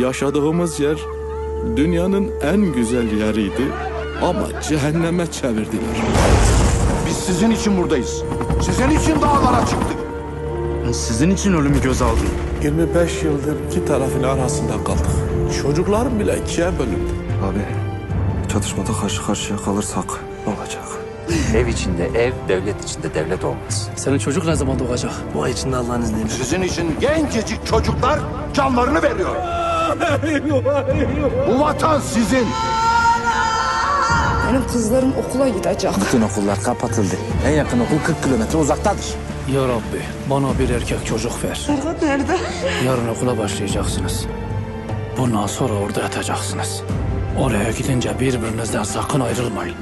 Yaşadığımız yer dünyanın en güzel yeriydi ama cehenneme çevirdiler. Biz sizin için buradayız. Sizin için dağlara çıktık. Sizin için ölümü göz aldım. 25 yıldır iki tarafın arasında kaldık. Çocuklarım bile ikiye bölündü. Abi çatışmada karşı karşıya kalırsak ne olacak? Ev içinde ev, devlet içinde devlet olmaz. Senin çocuk ne zaman doğacak? Bu ay içinde Allah'ın izniyle. Sizin için gencecik çocuklar canlarını veriyor. Bu vatan sizin. Benim kızlarım okula gidecek. Bütün okullar kapatıldı. En yakın okul 40 kilometre uzaktadır. Ya Rabbi bana bir erkek çocuk ver. Serhat nerede? Yarın okula başlayacaksınız. Bundan sonra orada yatacaksınız. Oraya gidince birbirinizden sakın ayrılmayın.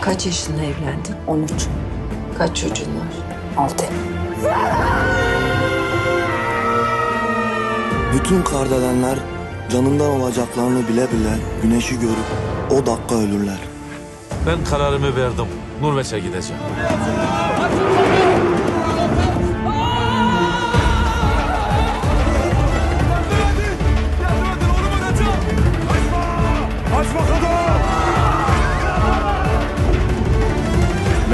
Kaç yaşında evlendin? 13, Kaç çocuğun var? 6. Bütün kardelenler canından olacaklarını bile bile güneşi görüp o dakika ölürler. Ben kararımı verdim. Norveç'e gideceğim.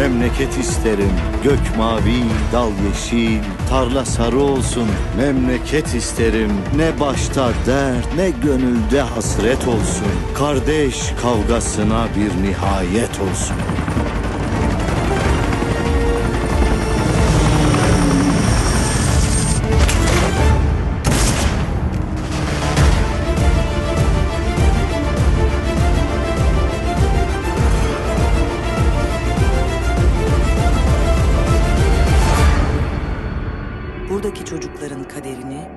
Memleket isterim, gök mavi, dal yeşil, tarla sarı olsun. Memleket isterim, ne başta dert, ne gönülde hasret olsun. Kardeş kavgasına bir nihayet olsun. Buradaki çocukların kaderini